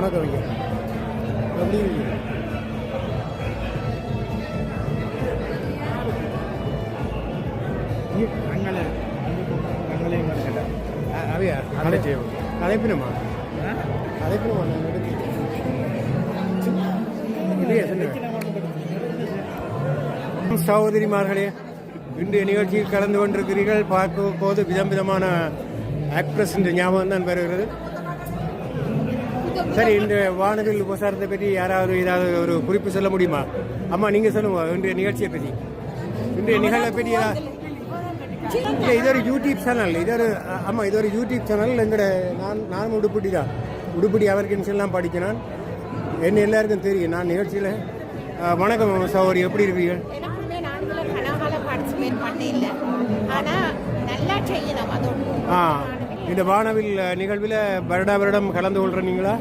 வணக்கம் ஐயா எப்படி இருக்கீங்க? அழைப்பினமா அழைப்பினமா இல்லையா சொல்லுங்க சகோதரிமார்களே இன்றைய நிகழ்ச்சியில் கலந்து கொண்டிருக்கிறீர்கள். பார்க்கும் போது விதம் விதமான ஆக்ட்ரஸ் ஞாபகம் தான் வருகிறது. சரி இந்த வானவில் உபசாரத்தை பற்றி யாராவது ஏதாவது ஒரு குறிப்பு சொல்ல முடியுமா? அம்மா நீங்க சொல்லுங்க இன்றைய நிகழ்ச்சியை பற்றி. இன்றைய நிகழ்வை பற்றி இல்லை இது ஒரு யூடியூப் சேனல் இது ஒரு அ- ஆமா இது ஒரு யூடியூப் சேனல் எங்கட நான் நானும் உடுப்பிடி தான். உடுப்பிடி அமெரிக்கன்ஸ் எல்லாம் படிக்கிறேன் என்ன எல்லாருக்கும் தெரியும் நான் நிகழ்ச்சியில் வணக்கம் சௌரி எப்படி ஒன்று ஆ. இந்த வானவில் நிகழ்வில் வருடா வருடம் கலந்து கொள்றீங்களா?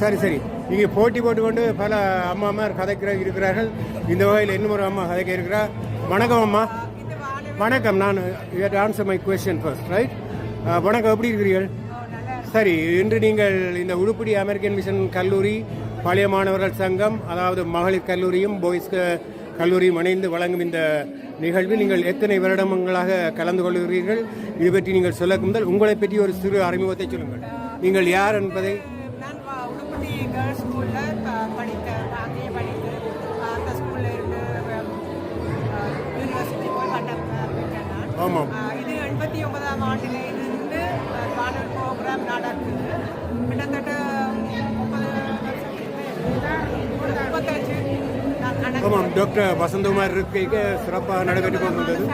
சரி சரி. இங்கே போட்டி போட்டுக்கொண்டு பல அம்மாமார் கதைக்கிற இருக்கிறார்கள். இந்த வகையில் இன்னும் ஒரு அம்மா கதைக்க இருக்கிறார் வணக்கம் அம்மா. வணக்கம். நான் answer my question first right வணக்கம். எப்படி இருக்கிறீர்கள்? சரி. இன்று நீங்கள் இந்த உடுப்படி அமெரிக்கன் மிஷன் கல்லூரி பழைய மாணவர்கள் சங்கம் அதாவது மகளிர் கல்லூரியும் பாய்ஸ் கல்லூரியும் இணைந்து வழங்கும் இந்த நிகழ்வில் நீங்கள் எத்தனை வருடங்களாக கலந்து கொள்கிறீர்கள்? இது பற்றி நீங்கள் சொல்ல முதல் உங்களை பற்றி ஒரு சிறு அறிமுகத்தை சொல்லுங்கள். நீங்கள் யார் என்பதை? ஆமாம். இது எண்பத்தி ஒன்பதாம் ஆண்டில் இருந்து வானல் ப்ரோக்ராம் நடக்குது கிட்டத்தட்ட முப்பது முப்பத்தஞ்சு ஆமாம் டாக்டர் வசந்தகுமார் இருக்கைக்கு சிறப்பாக நடைபெற்று கொண்டிருந்தது.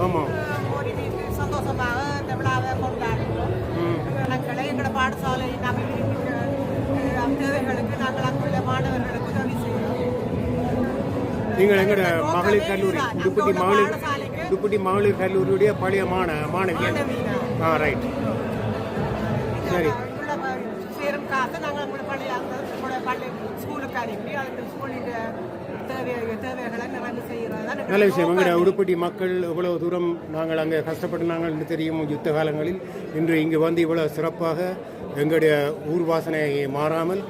ஆமாம். வீட்டு சந்தோஷமாக விழாவை கொண்டாடுகிறோம் நாங்கள் எங்களோட பாடசாலை தேவைகளுக்கு நாங்கள் அங்குள்ள மாணவர்களுக்கு உதவி செய்கிறோம் நீங்கள் எங்கட மகளிர் கல்லூரி உடுப்பட்டி. மகளிர் உடுப்பட்டி மகளிர் கல்லூரியுடைய பழைய மாண மாணவி. ஆ ரைட் சரி. சேரும் காசை நாங்கள் ஸ்கூலுக்கு அனுப்பி நல்ல விஷயம். எங்கட உடுப்பட்டி மக்கள் இவ்வளவு தூரம் நாங்கள் அங்கே கஷ்டப்பட்டு நாங்கள் என்று தெரியும். யுத்த காலங்களில் இன்று இங்கு வந்து இவ்வளவு சிறப்பாக எங்களுடைய ஊர் வாசனை மாறாமல்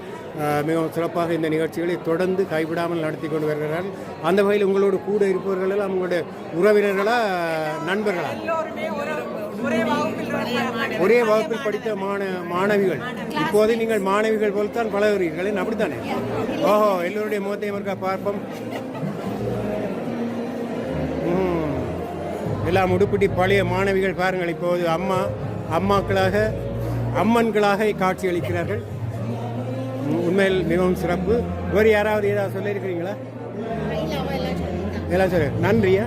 மிகவும் சிறப்பாக இந்த நிகழ்ச்சிகளை தொடர்ந்து கைவிடாமல் நடத்தி கொண்டு வருகிறார்கள் அந்த வகையில் உங்களோடு கூட இருப்பவர்கள் எல்லாம் உங்களுடைய உறவினர்களா நண்பர்களா? ஒரே வகுப்பில் படித்த மாண மாணவிகள். இப்போது நீங்கள் மாணவிகள் போல்தான் பழகுறீர்கள் அப்படித்தானே? ஓஹோ எல்லோருடைய முகத்தையும் இருக்கா பார்ப்போம். எல்லாம் உடுப்பிட்டி பழைய மாணவிகள் பாருங்கள். இப்போது அம்மா அம்மாக்களாக அம்மன்களாக காட்சியளிக்கிறார்கள் உண்மையில் மிகவும் சிறப்பு. வேறு யாராவது ஏதாவது சொல்லியிருக்கிறீங்களா? எல்லாம் சொல்லு நன்றியா?